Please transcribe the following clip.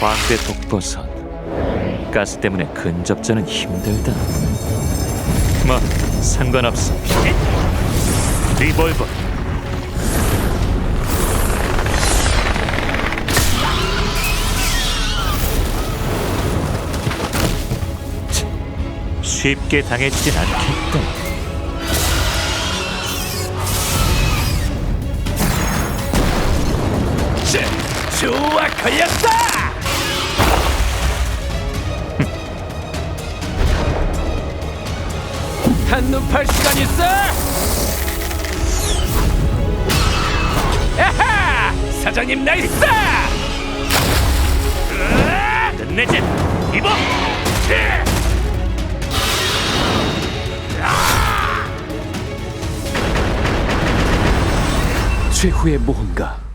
광대 독보선. 가스 때문에 근접전은 힘들다. 뭐 상관없어. 리볼버. 치, 쉽게 당해지진 않겠다. 좋아 걸렸다 한눈 팔 시간 있어? 야하! 사장님 나이스! 끝내자 이보! 최후의 모험가